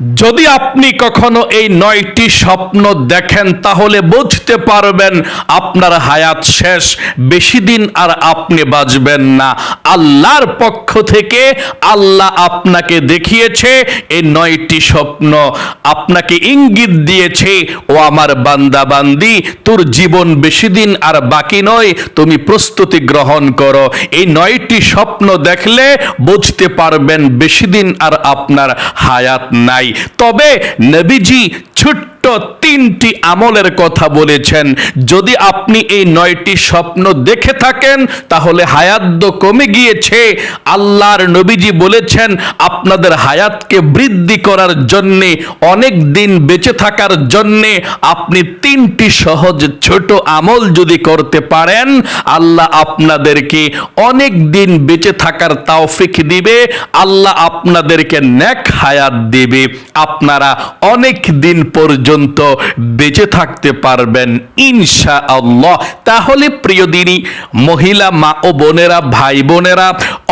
যদি আপনি কখনো এই নয়টি স্বপ্ন দেখেন, তাহলে বুঝতে পারবেন আপনার হায়াত শেষ। বেশি দিন আর আপনি বাঁচবেন না। আল্লাহর পক্ষ থেকে আল্লাহ আপনাকে দেখিয়েছে এই নয়টি স্বপ্ন। আপনাকে ইঙ্গিত দিয়েছে, ও আমার বান্দা বান্দি তোর জীবন বেশি দিন আর বাকি নয়, তুমি প্রস্তুতি গ্রহণ করো। এই নয়টি স্বপ্ন দেখলে বুঝতে পারবেন বেশি দিন আর আপনার হায়াত নাই। তবে নবীজি ছোট্ট তিনটি আমলের কথা বলেছেন। যদি আপনি এই নয়টি স্বপ্ন দেখে থাকেন, তাহলে হায়াত কমে গিয়েছে। আল্লাহর নবীজি বলেছেন, আপনাদের হায়াতকে বৃদ্ধি করার জন্যে, অনেক দিন বেঁচে থাকার জন্যে আপনি তিনটি সহজ ছোট আমল যদি করতে পারেন, আল্লাহ আপনাদেরকে অনেক দিন বেঁচে থাকার তাওফিক দিবে। আল্লাহ আপনাদেরকে ন্যাক হায়াত দিবে। আপনারা অনেক দিন পর্যন্ত বেঁচে থাকতে পারবেন ইনশা আল্লাহ তাহলে প্রিয় দিনই মহিলা মা ও বোনেরা, ভাই বোনেরা,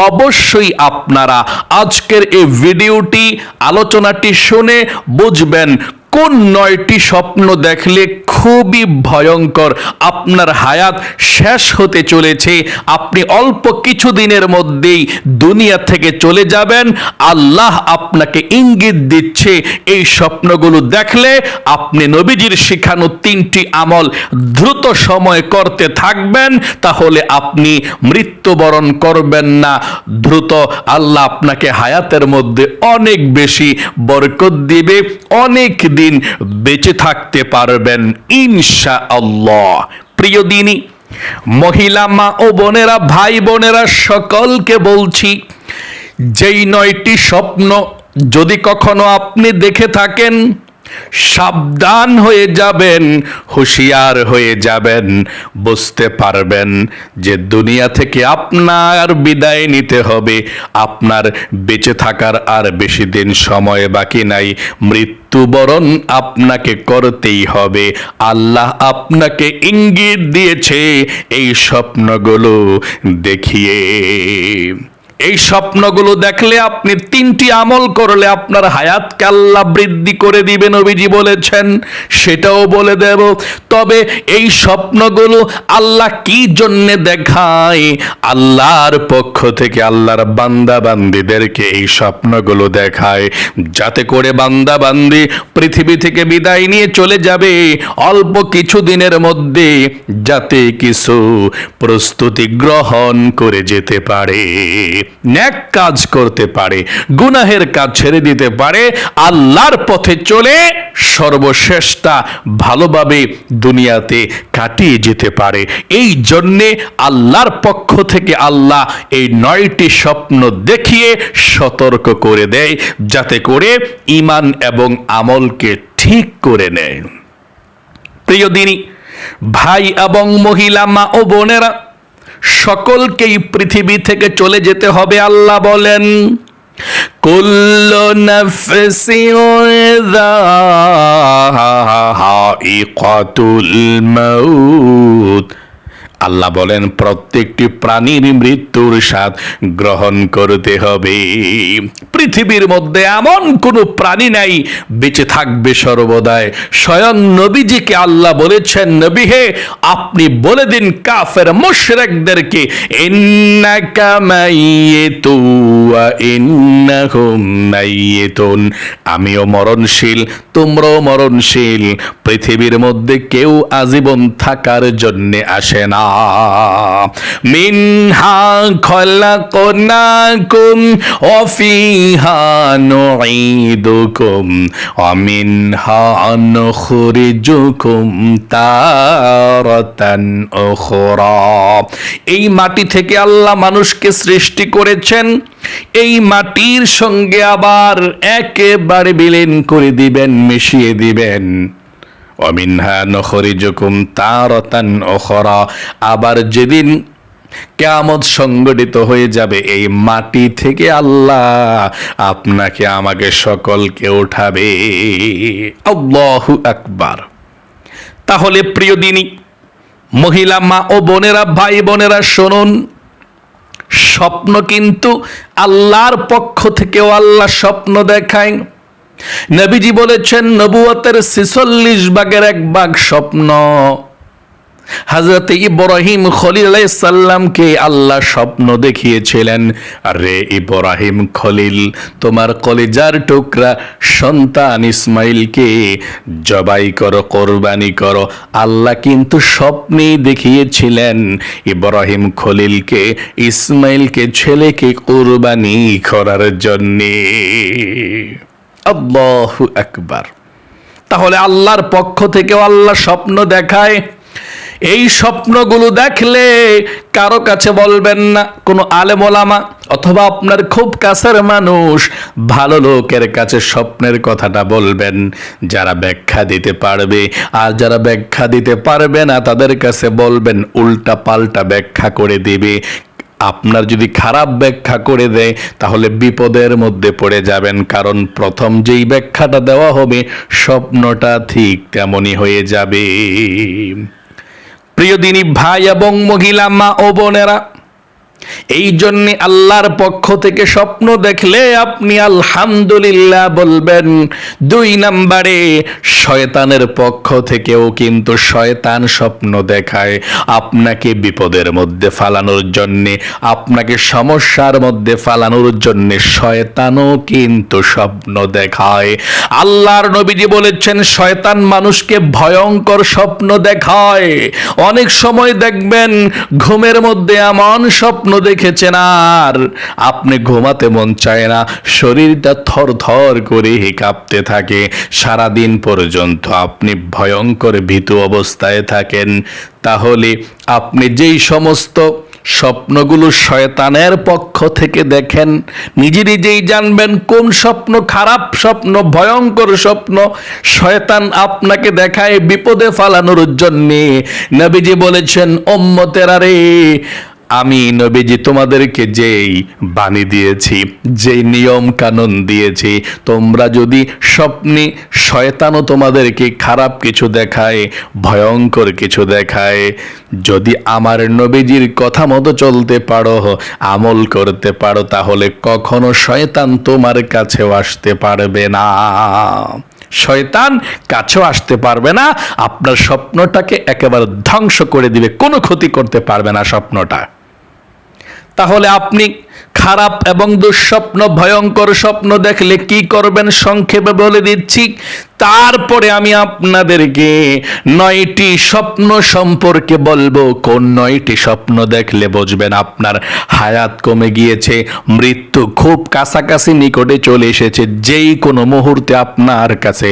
অবশ্যই আপনারা আজকের এই ভিডিওটি, আলোচনাটি শুনে বুঝবেন কোন নয়টি স্বপ্ন দেখলে খুবই ভয়ঙ্কর। আপনার হায়াত শেষ হতে চলেছে। আপনি অল্প কিছু দিনের মধ্যেই দুনিয়া থেকে চলে যাবেন। আল্লাহ আপনাকে ইঙ্গিত দিচ্ছে, এই স্বপ্নগুলো দেখলে আপনি নবীজির শিখানো তিনটি আমল দ্রুত সময় করতে থাকবেন, তাহলে আপনি মৃত্যুবরণ করবেন না। দ্রুত আল্লাহ আপনাকে হায়াতের মধ্যে অনেক বেশি বরকত দিবে, অনেক দিন বেঁচে থাকতে পারবেন। ইনশা আল্লাহ প্রিয় দিনই মহিলা মা ও বোনেরা, ভাই বোনেরা, সকলকে বলছি, যেই নয়টি স্বপ্ন যদি কখনো আপনি দেখে থাকেন সাবধান হয়ে যাবেন, হুঁশিয়ার হয়ে যাবেন, বুঝতে পারবেন যে দুনিয়া থেকে আপনার বিদায় নিতে হবে, আপনার বেঁচে থাকার আর বেশি দিন সময় বাকি নাই, মৃত্যুবরণ আপনাকে করতেই হবে, আল্লাহ আপনাকে ইঙ্গিত দিয়েছে, এই স্বপ্নগুলো দেখিয়ে। এই স্বপ্নগুলো দেখলে আপনি তিনটি আমল করলে আপনার হায়াতকে আল্লাহ বৃদ্ধি করে দিবেন, নবীজি বলেছেন। সেটাও বলে দেব। তবে এই স্বপ্নগুলো আল্লাহ কি জন্যে দেখায়? আল্লাহর পক্ষ থেকে আল্লাহর বান্দা বান্দিদেরকে এই স্বপ্নগুলো দেখায়। যাতে করে বান্দা বান্দি পৃথিবী থেকে বিদায় নিয়ে চলে যাবে অল্প কিছু দিনের মধ্যে, যাতে কিছু প্রস্তুতি গ্রহণ করে যেতে পারে। ন্যাক কাজ করতে পারে, গুনাহের কাজ ছেড়ে দিতে পারে, আল্লাহর পথে চলে সর্বশেষটা ভালোভাবে দুনিয়াতে কাটিয়ে যেতে পারে। এই জন্যে আল্লাহর পক্ষ থেকে আল্লাহ এই নয়টি স্বপ্ন দেখিয়ে সতর্ক করে দেয়, যাতে করে ইমান এবং আমলকে ঠিক করে নেয়। প্রিয় দিনী, ভাই এবং মহিলা, মা ও বোনেরা সকলকেই পৃথিবী থেকে চলে যেতে হবে আল্লাহ বলেন। কুল্লু নাফসিন যায়িকাতুল মাউত। আল্লাহ বলেন, প্রত্যেকটি প্রাণীর মৃত্যুর স্বাদ গ্রহণ করতে হবে। পৃথিবীর মধ্যে এমন কোনো প্রাণী নাই, বেঁচে থাকবে সর্বদায় স্বয়ং নবীজিকে আল্লাহ বলেছেন নবী হে আপনি বলে দিন কাফের মুশরিকদেরকে আমিও মরণশীল, তোমরাও মরণশীল। পৃথিবীর মধ্যে কেউ আজীবন থাকার জন্য আসে না। মিনহা খলাকনাকুম ওয়া ফিহা নুঈদুকুম ওয়া মিনহা নুখরিজুকুম তারাতান উখরা। এই মাটি থেকে আল্লাহ মানুষকে সৃষ্টি করেছেন। এই মাটির সঙ্গে আবার একেবারে বিলীন করে দিবেন, মিশিয়ে দিবেন। অমিনহা নখরিজকুম তারতান ওখরা আবার যেদিন কেয়ামত সংগঠিত হয়ে যাবে, এই মাটি থেকে আল্লাহ আপনাকে, আমাকে সকলকে উঠাবে। আল্লাহু আকবার। তাহলে প্রিয় দিনী, মহিলা মা ও বোনেরা, ভাই বোনেরা, শুনুন। স্বপ্ন কিন্তু আল্লাহর পক্ষ থেকেও আল্লাহ স্বপ্ন দেখায়। নবীজি বলেছেন, নবুয়তের ছিচল্লিশ ভাগের এক বাঘ স্বপ্ন। হাজরত ইব্রাহিম খলিল সাল্লামকে আল্লাহ স্বপ্ন দেখিয়েছিলেন। আরে ইব্রাহিম খলিল, তোমার কলিজার টুকরা সন্তান ইসমাইলকে জবাই করো, কোরবানি করো। আল্লাহ কিন্তু স্বপ্নেই দেখিয়েছিলেন, ইব্রাহিম খলিলকে, ইসমাইলকে ছেলেকে কোরবানি করার জন্যে। আল্লাহু আকবার। তাহলে আল্লাহর পক্ষ থেকেও আল্লাহ স্বপ্ন দেখায়। এই স্বপ্নগুলো দেখলে কারও কাছে বলবেন না, কোনো আলেম ওলামা অথবা আপনার খুব কাছের মানুষ ভালো লোকের কাছে স্বপ্নের কথাটা বলবেন। যারা ব্যাখ্যা দিতে পারবে আর যারা ব্যাখ্যা দিতে পারবে না তাদের কাছে বলবেন উল্টা পাল্টা ব্যাখ্যা করে দিবে। আপনার যদি খারাপ ব্যাখ্যা করে দেয়, তাহলে বিপদের মধ্যে পড়ে যাবেন। কারণ প্রথম যেই ব্যাখ্যাটা দেওয়া হবে, স্বপ্নটা ঠিক তেমনই হয়ে যাবে। প্রিয় দিনী ভাই এবং মহিলা, মা ও বোনেরা এই জন্যে আল্লাহর পক্ষ থেকে স্বপ্ন দেখলে আপনি আলহামদুলিল্লাহ বলবেন, দুই নাম্বারে শয়তানের পক্ষ থেকেও কিন্তু শয়তান স্বপ্ন দেখায়। আপনাকে বিপদের মধ্যে ফালানোর জন্যে, আপনাকে সমস্যার মধ্যে ফালানোর জন্যে শয়তানও কিন্তু স্বপ্ন দেখায়। আল্লাহর নবীজি বলেছেন, শয়তান মানুষকে ভয়ঙ্কর স্বপ্ন দেখায়। অনেক সময় দেখবেন, ঘুমের মধ্যে এমন স্বপ্ন দেখেছেন আর আপনি ঘুমাতে মন চায় না। শরীরটা থর থর করে কাঁপতে থাকে। সারাদিন পর্যন্ত আপনি ভয়ঙ্কর ভীতু অবস্থায় থাকেন। তাহলে আপনি যেই সমস্ত স্বপ্নগুলো শয়তানের পক্ষ থেকে দেখেন নিজে নিজেই জানবেন কোন স্বপ্ন খারাপ স্বপ্ন, ভয়ঙ্কর স্বপ্ন, শয়তান আপনাকে দেখায় বিপদে ফালানোর জন্যে। নবীজি বলেছেন ওম্মতেরা রে আমি নবীজি তোমাদেরকে যেই বাণী দিয়েছি, যেই নিয়ম কানুন দিয়েছি, তোমরা যদি স্বপ্নে শয়তানও তোমাদেরকে খারাপ কিছু দেখায়, ভয়ঙ্কর কিছু দেখায়, যদি আমার নবীজির কথা মতো চলতে পারো, আমল করতে পারো, তাহলে কখনো শয়তান তোমার কাছেও আসতে পারবে না। শয়তান কাছেও আসতে পারবে না, আপনার স্বপ্নটাকে একেবারে ধ্বংস করে দিবে, কোনো ক্ষতি করতে পারবে না স্বপ্নটা। তাহলে আপনি খারাপ এবং দুঃস্বপ্ন, ভয়ঙ্কর স্বপ্ন দেখলে কি করবেন সংক্ষেপে বলে দিচ্ছি। তারপরে আমি আপনাদেরকে নয়টি স্বপ্ন সম্পর্কে বলব। কোন নয়টি স্বপ্ন দেখলে বুঝবেন আপনার হায়াত কমে গিয়েছে, মৃত্যু খুব কাছাকাছি নিকটে চলে এসেছে। যেই কোনো মুহূর্তে আপনার কাছে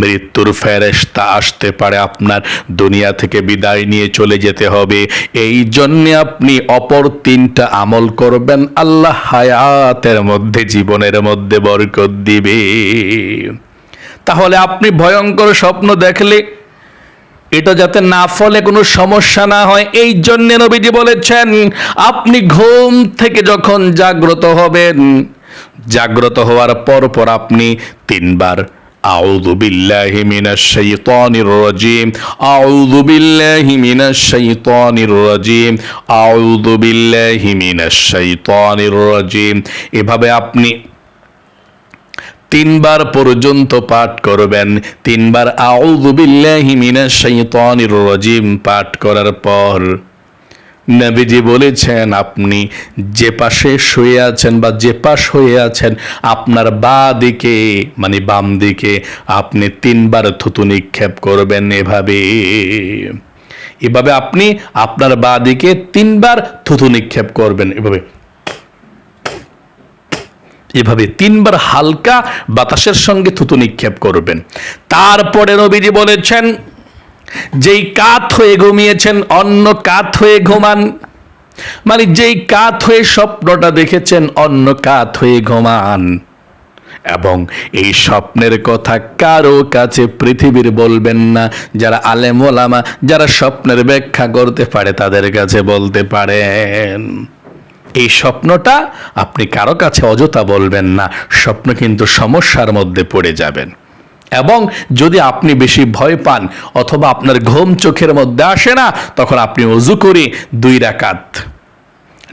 মৃত্যুর ফেরেস্তা আসতে পারে, আপনার দুনিয়া থেকে বিদায় নিয়ে চলে যেতে হবে। এই জন্যে আপনি অপর তিনটা আমল করবেন। আল্লাহ হায়াতের মধ্যে, জীবনের মধ্যে বরকত দিবে। তাহলে আপনি ভয়ঙ্কর স্বপ্ন দেখলে, এটা যাতে না ফলে কোনো সমস্যা না হয়। এই জন্য নবীজি বলেছেন, আপনি ঘুম থেকে যখন জাগ্রত হবেন, জাগ্রত হওয়ার পর পর আপনি তিনবার أعوذ بالله من الشيطان الرجيم أعوذ بالله من الشيطان الرجيم أعوذ بالله من الشيطان الرجيم এভাবে আপনি তিনবার পর্যন্ত পাঠ করবেন তিনবার আউযু বিল্লাহি মিনাশ শাইতানির রাজিম পাঠ করার পর নবীজি বলেছেন, আপনি যে পাশে শুয়ে আছেন বা যে পাশ হয়ে আছেন, আপনার বা দিকে মানে বাম দিকে, আপনি তিনবার থুতু নিক্ষেপ করবেন এভাবে। এভাবে আপনি আপনার বা দিকে তিনবার থুতু নিক্ষেপ করবেন এভাবে। এভাবে তিনবার হালকা বাতাসের সঙ্গে থুতু নিক্ষেপ করবেন। তারপরে নবীজি বলেছেন যেই কাত হয়ে ঘুমিয়েছেন, অন্য কাত হয়ে ঘুমান। মানে যেই কাত হয়ে স্বপ্নটা দেখেছেন, অন্য কাত হয়ে ঘুমান। এবং এই স্বপ্নের কথা কারও কাছে পৃথিবীর বলবেন না, যারা আলেম ওলামা, যারা স্বপ্নের ব্যাখ্যা করতে পারে, তাদের কাছে বলতে পারেন। এই স্বপ্নটা আপনি কারও কাছে অযথা বলবেন না, স্বপ্ন কিন্তু সমস্যার মধ্যে পড়ে যাবেন। এবং যদি আপনি বেশি ভয় পান অথবা আপনার ঘুম চোখের মধ্যে আসে না, তখন আপনি অজু করে দুই রাকাত।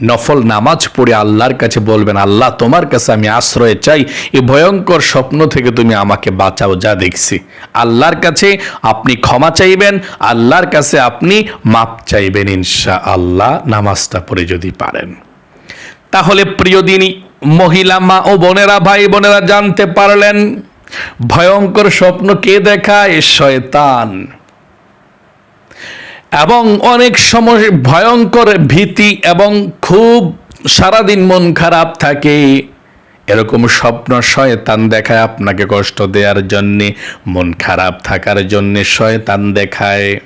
নফল নামাজ পড়ে আল্লাহর কাছে বলবেন, আল্লাহ, তোমার কাছে আমি আশ্রয় চাই। এই ভয়ঙ্কর স্বপ্ন থেকে তুমি আমাকে বাঁচাও, যা দেখছি। আল্লাহর কাছে আপনি ক্ষমা চাইবেন, আল্লাহর কাছে আপনি মাপ চাইবেন ইনশা আল্লাহ নামাজটা পড়ে যদি পারেন। তাহলে প্রিয় দিনী, মহিলা মা ও বোনেরা, ভাই বোনেরা জানতে পারলেন ভয়ঙ্কর স্বপ্ন কে দেখায়? শয়তান। এবং অনেক সময় ভয়ঙ্কর ভীতি এবং খুব সারাদিন মন খারাপ থাকে। এরকম স্বপ্ন শয়তান দেখায় আপনাকে কষ্ট দেওয়ার জন্যে, মন খারাপ থাকার জন্যে শয়তান দেখায়।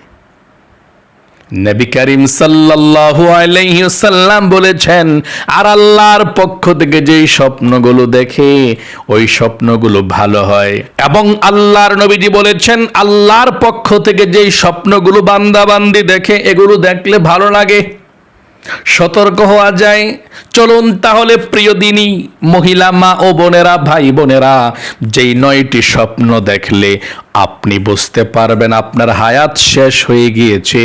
নবী করিম সাল্লাল্লাহু আলাইহি সাল্লাম বলেছেন, আর আল্লাহর পক্ষ থেকে যেই স্বপ্নগুলো দেখে, ওই স্বপ্নগুলো ভালো হয়। এবং আল্লাহর নবীজি বলেছেন, আল্লাহর পক্ষ থেকে যেই স্বপ্নগুলো বান্দা বান্দি দেখে, এগুলো দেখলে ভালো লাগে। সতর্ক হওয়া যায়। চলুন তাহলে প্রিয় দিনী, মহিলা মা ও বোনেরা, ভাই বোনেরা, যেই নয়টি স্বপ্ন দেখলে আপনি বুঝতে পারবেন আপনার হায়াত শেষ হয়ে গিয়েছে,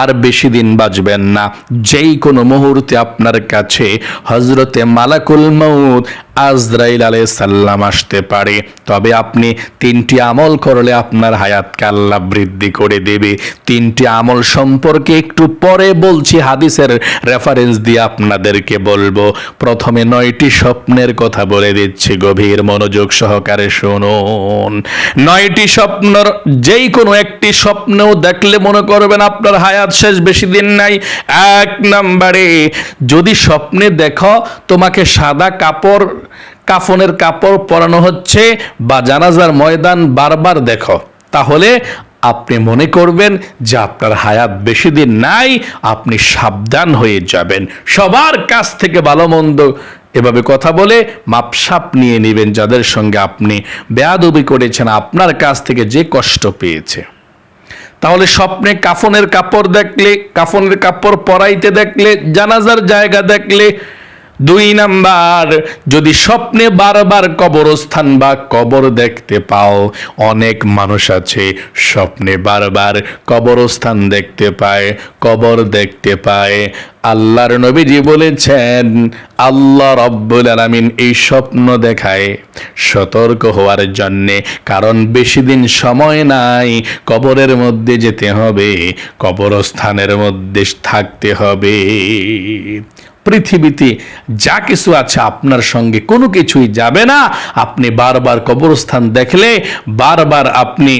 আর বেশি দিন বাঁচবেন না। যেই কোনো মুহূর্তে আপনার কাছে হজরতে মালাকুল মৌত আজরাইল আলাই সাল্লাম আসতে পারে, তবে আপনি তিনটি আমল করলে আপনার হায়াত কাল্লা বৃদ্ধি করে দেবে। তিনটি আমল সম্পর্কে একটু পরে বলছি, হাদিসের রেফারেন্স দিয়ে আপনাদেরকে বলব। প্রথমে নয়টি স্বপ্নের কথা বলে দিচ্ছি, গভীর মনোযোগ সহকারে শুনুন। নয়টি স্বপ্নর যেই কোনো একটি স্বপ্নও দেখলে মনে করবেন আপনার হায়াত শেষ বেশি দিন নাই। এক নম্বরে, যদি স্বপ্নে দেখো তোমাকে সাদা কাপড়, কাফনের কাপড় পরানো হচ্ছে, বা জানাজার ময়দান বারবার দেখো, তাহলে আপনি মনে করবেন যে আপনার হায়াত বেশি দিন নাই, আপনি সাবধান হয়ে যাবেন। সবার কাছ থেকে ভালো মন্দ এভাবে কথা বলে মাপসাপ নিয়ে নেবেন যাদের সঙ্গে আপনি বেয়াদবি করেছেন, আপনার কাছ থেকে যে কষ্ট পেয়েছে। তাহলে স্বপ্নে কাফনের কাপড় দেখলে, কাফনের কাপড় পরাইতে দেখলে, জানাজার জায়গা দেখলে দুই নাম্বার, যদি স্বপ্নে বারবার কবরস্থান বা কবর দেখতে পাও, অনেক মানুষ আছে স্বপ্নে বারবার কবরস্থান দেখতে পায়, কবর দেখতে পায়। আল্লাহর নবীজি বলেছেন, আল্লাহ রব্বুল আলামিন এই স্বপ্ন দেখায় সতর্ক হওয়ার জন্যে, কারণ বেশি দিন সময় নাই, কবরের মধ্যে যেতে হবে, কবরস্থানের মধ্যে থাকতে হবে। পৃথিবীতে যা কিছু আছে আপনার সঙ্গে, কোনো কিছুই যাবে না। আপনি বারবার কবরস্থান দেখলে, বারবার আপনি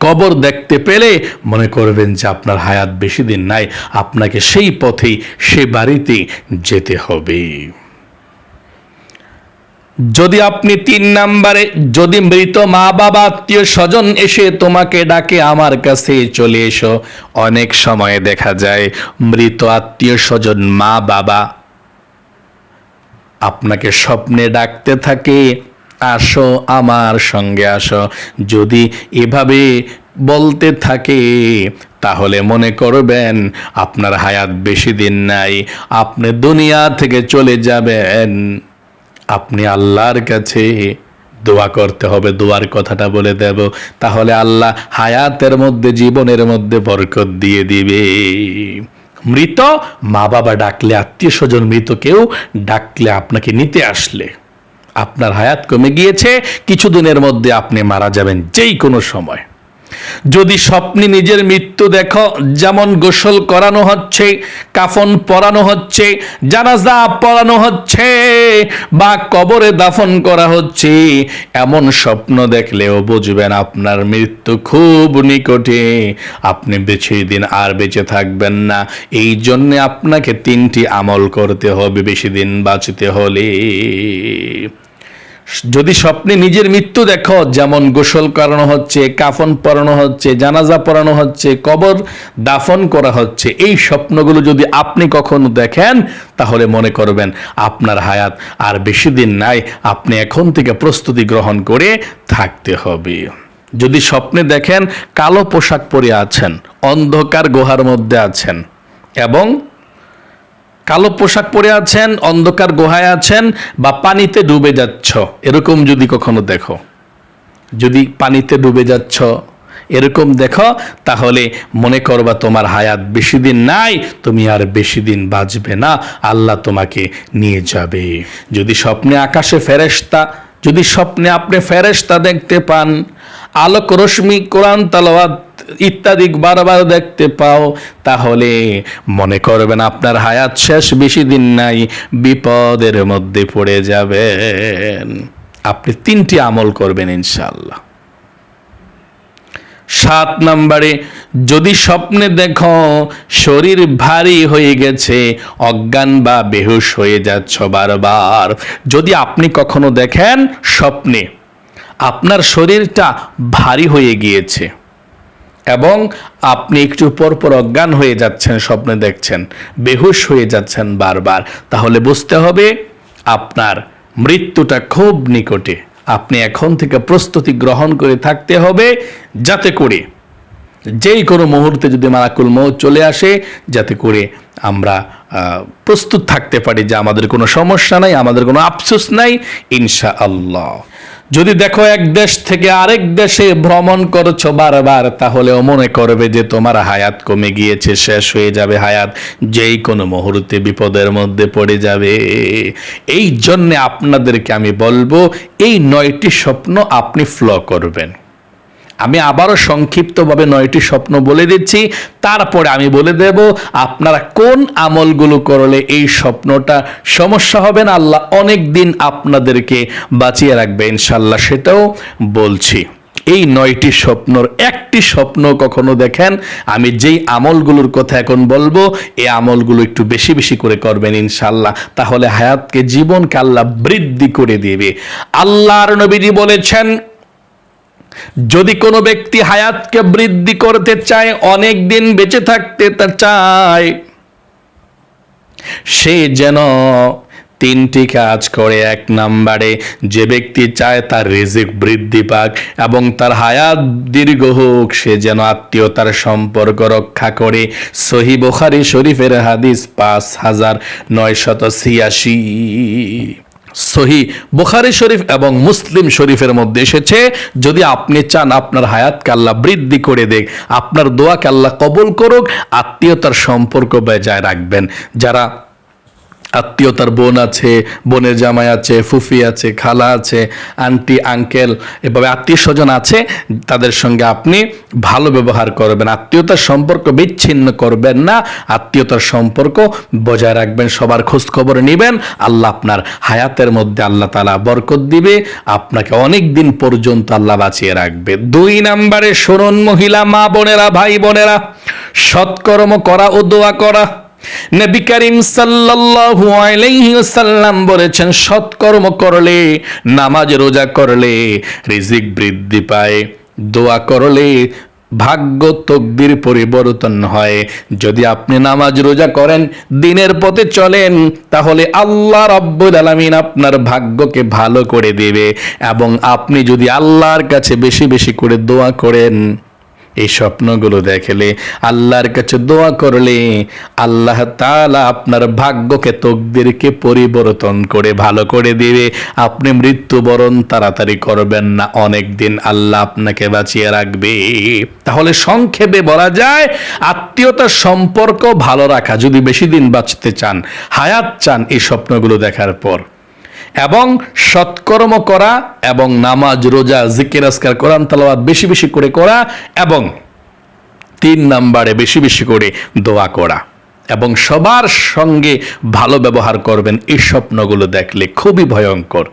কবর দেখতে পেলে মনে করবেন যে আপনার হায়াত বেশি দিন নাই। আপনাকে সেই পথেই, সে বাড়িতে যেতে হবে। যদি আপনি তিন নাম্বারে, যদি মৃত মা বাবা আত্মীয় স্বজন এসে তোমাকে ডাকে, আমার কাছে চলে এসো। অনেক সময় দেখা যায়, মৃত আত্মীয় স্বজন মা বাবা আপনাকে স্বপ্নে ডাকতে থাকে, আসো, আমার সঙ্গে আসো। যদি এভাবে বলতে থাকে, তাহলে মনে করবেন, আপনার হায়াত বেশি দিন নাই, আপনি দুনিয়া থেকে চলে যাবেন। আপনি আল্লাহর কাছে দোয়া করতে হবে, দোয়ার কথাটা বলে দেব। তাহলে আল্লাহ হায়াতের মধ্যে, জীবনের মধ্যে বরকত দিয়ে দিবে। মৃত মা বাবা ডাকলে, আত্মীয় স্বজন মৃত কেউ ডাকলে আপনাকে নিতে আসলে। আপনার হায়াত কমে গিয়েছে, কিছুদিনের মধ্যে আপনি মারা যাবেন যেই কোনো সময়। যদি স্বপ্নে নিজের মৃত্যু দেখো, যেমন গোসল করানো হচ্ছে, কাফন পরানো হচ্ছে, জানাজা পরানো হচ্ছে, বা কবরে দাফন করা হচ্ছে, এমন স্বপ্ন দেখলেও বুঝবেন আপনার মৃত্যু খুব নিকটে। আপনি বেছে দিন আর বেঁচে থাকবেন না। এই জন্যে আপনাকে তিনটি আমল করতে হবে, বেশি দিন বাঁচতে হলে। যদি স্বপ্নে নিজের মৃত্যু দেখো, যেমন গোসল করানো হচ্ছে, কাফন পরানো হচ্ছে, জানাজা পরানো হচ্ছে, কবর দাফন করা হচ্ছে, এই স্বপ্নগুলো যদি আপনি কখনো দেখেন, তাহলে মনে করবেন আপনার হায়াত আর বেশি দিন নাই, আপনি এখন থেকে প্রস্তুতি গ্রহণ করে থাকতে হবে। যদি স্বপ্নে দেখেন, কালো পোশাক পরে আছেন, অন্ধকার গুহার মধ্যে আছেন, এবং কালো পোশাক পরে আছেন, অন্ধকার গুহায় আছেন, বা পানিতে ডুবে যাচ্ছ, এরকম যদি কখনো দেখো। যদি পানিতে ডুবে যাচ্ছ, এরকম দেখো, তাহলে মনে করবা তোমার হায়াত বেশি দিন নাই, তুমি আর বেশি দিন বাঁচবে না, আল্লাহ তোমাকে নিয়ে যাবে। যদি স্বপ্নে আকাশে ফেরেশতা, যদি স্বপ্নে আপনি ফেরেশতা দেখতে পান, আলোক রশ্মি, কোরআন তালাওয়াত ইত্যাদি বারবার দেখতে পাও, তাহলে মনে করবেন আপনার হায়াত শেষ, বেশি দিন নাই, বিপদের মধ্যে পড়ে যাবেন। আপনি তিনটি আমল করবেন ইনশাল্লাহ সাত নম্বরে, যদি স্বপ্নে দেখো শরীর ভারী হয়ে গেছে, অজ্ঞান বা বেহুশ হয়ে যাচ্ছ বারবার। যদি আপনি কখনো দেখেন স্বপ্নে, আপনার শরীরটা ভারী হয়ে গিয়েছে এবং আপনি একটু পর পর অজ্ঞান হয়ে যাচ্ছেন, স্বপ্নে দেখছেন, বেহুশ হয়ে যাচ্ছেন বারবার। তাহলে বুঝতে হবে আপনার মৃত্যুটা খুব নিকটে। আপনি এখন থেকে প্রস্তুতি গ্রহণ করে থাকতে হবে যাতে করে যেই কোনো মুহূর্তে যদি মারাকুল মৌত চলে আসে, যাতে করে আমরা প্রস্তুত থাকতে পারি যে আমাদের কোনো সমস্যা নাই, আমাদের কোনো আফসোস নাই ইনশা আল্লাহ যদি দেখো এক দেশ থেকে আরেক দেশে ভ্রমণ করছ বারবার, তাহলেও মনে করবে যে তোমার হায়াত কমে গিয়েছে, শেষ হয়ে যাবে হায়াত, যেই কোনো মুহূর্তে বিপদের মধ্যে পড়ে যাবে। এই জন্যে আপনাদেরকে আমি বলব, এই নয়টি স্বপ্ন আপনি ফ্ল করবেন। আমি আবারও সংক্ষিপ্তভাবে নয়টি স্বপ্ন বলে দিচ্ছি। তারপরে আমি বলে দেব, আপনারা কোন আমলগুলো করলে এই স্বপ্নটা সমস্যা হবে না? আল্লাহ অনেক দিন আপনাদেরকে বাঁচিয়ে রাখবে ইনশাল্লাহ সেটাও বলছি। এই নয়টি স্বপ্নর একটি স্বপ্ন কখনো দেখেন? আমি যেই আমলগুলোর কথা এখন বলব, এই আমলগুলো একটু বেশি বেশি করে করবেন ইনশাল্লাহ তাহলে হায়াতকে, জীবনকে আল্লাহ বৃদ্ধি করে দেবে। আল্লাহর নবীজি বলেছেন যদি কোনো ব্যক্তি হায়াতকে বৃদ্ধি করতে চায়, অনেক দিন বেঁচে থাকতে তা চায়। সে যেন তিনটি কাজ করে। এক নাম্বারে, যে ব্যক্তি চায় তার রিজিক বৃদ্ধি পাক এবং তার হায়াত দীর্ঘ হোক, সে যেন আত্মীয়তার সম্পর্ক রক্ষা করে। সহি বোখারি শরীফের হাদিস পাঁচ হাজার নয়শত ছিয়াশি। সহি বুখারি শরীফ এবং মুসলিম শরীফের মধ্যে এসেছে, যদি আপনি চান আপনার হায়াতকে আল্লাহ বৃদ্ধি করে দেখ, আপনার দোয়াকে আল্লাহ কবল করুক, আত্মীয়তার সম্পর্ক বজায় রাখবেন। যারা আত্মীয়তার বোন আছে, বোনের জামাই আছে, ফুফি আছে, খালা আছে, আন্টি, আঙ্কেল, এভাবে আত্মীয় স্বজন আছে, তাদের সঙ্গে আপনি ভালো ব্যবহার করবেন। আত্মীয়তার সম্পর্ক বিচ্ছিন্ন করবেন না। আত্মীয়তার সম্পর্ক বজায় রাখবেন, সবার খোঁজ খবর নেবেন। আল্লাহ আপনার হায়াতের মধ্যে আল্লাহ তালা বরকত দিবে। আপনাকে অনেক দিন পর্যন্ত আল্লাহ বাঁচিয়ে রাখবে। দুই নাম্বারে শুনুন মহিলা, মা বোনেরা, ভাই বোনেরা, সৎকর্ম করা ও দোয়া করা। নবী করিম সাল্লাল্লাহু আলাইহি ওয়াসাল্লাম বলেছেন, সৎকর্ম করলে, নামাজ রোজা করলে রিজিক বৃদ্ধি পায়। দোয়া করলে ভাগ্য তকদির পরিবর্তন হয়। যদি আপনি নামাজ রোজা করেন, দিনের পথে চলেন, তাহলে আল্লাহ রব্বুল আলামিন আপনার ভাগ্যকে ভালো করে দেবে এবং আপনি যদি আল্লাহর কাছে বেশি বেশি করে দোয়া করেন এই স্বপ্নগুলো দেখলে, আল্লাহর কাছে দোয়া করলে, আল্লাহ তাআলা আপনার ভাগ্যকে তকদিরকে পরিবর্তন করে, ভালো করে দিবে। আপনি মৃত্যুবরণ তাড়াতাড়ি করবেন না অনেক দিন আল্লাহ আপনাকে বাঁচিয়ে রাখবে। তাহলে সংক্ষেপে বলা যায় আত্মীয়তার সম্পর্ক ভালো রাখা, যদি বেশি দিন বাঁচতে চান, হায়াত চান এই স্বপ্নগুলো দেখার পর। এবং সৎকর্ম করা এবং নামাজ, রোজা, জিকির আসকার কোরআন তালাবাদ বেশি বেশি করে করা এবং তিন নাম্বারে বেশি বেশি করে দোয়া করা এবং সবার সঙ্গে ভালো ব্যবহার করবেন। এই স্বপ্নগুলো দেখলে খুবই ভয়ঙ্কর।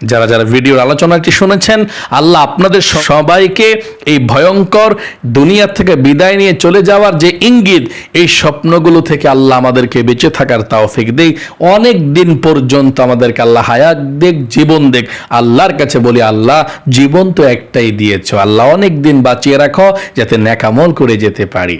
যারা যারা ভিডিওর আলোচনাটি শুনেছেন, আল্লাহ আপনাদের সবাইকে এই ভয়ঙ্কর দুনিয়া থেকে বিদায় নিয়ে চলে যাওয়ার যে ইঙ্গিত, এই স্বপ্নগুলো থেকে আল্লাহ আমাদেরকে বেঁচে থাকার তাওফিক দেই। অনেক দিন পর্যন্ত আমাদেরকে আল্লাহ হায়াত দেখ, জীবন দেখ। আল্লাহর কাছে বলি, আল্লাহ, জীবন তো একটাই দিয়েছ। আল্লাহ অনেক দিন বাঁচিয়ে রাখো, যাতে ন্যাকামল করে যেতে পারি।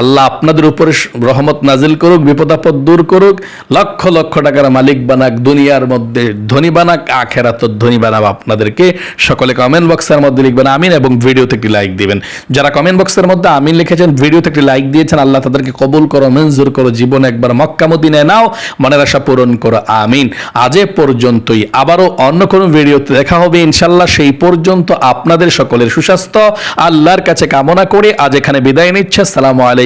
আল্লাহ আপনাদের উপরে রহমত নাজিল করুক বিপদ আপদ দূর করুক, লক্ষ লক্ষ টাকার মালিক বানাক, দুনিয়ার মধ্যে ধনী বানাক, আখেরাত ধনী বানাব আপনাদেরকে। সকলে কমেন্ট বক্সের মধ্যে লিখবেন আমিন এবং ভিডিওতে একটি লাইক দিবেন। যারা কমেন্ট বক্সের মধ্যে আমিন লিখেছেন, ভিডিওতে একটি লাইক দিয়েছেন, আল্লাহ তাদেরকে কবুল করো, মঞ্জুর করো, জীবন একবার মক্কা মদিনায় নাও, মনের আশা পূরণ করো, আমিন। আজ পর্যন্তই। আবারও অন্য কোনো ভিডিওতে দেখা হবে ইনশাল্লাহ সেই পর্যন্ত আপনাদের সকলের সুস্বাস্থ্য, আল্লাহর কাছে কামনা করে আজ এখানে বিদায় নিচ্ছে। আসসালামু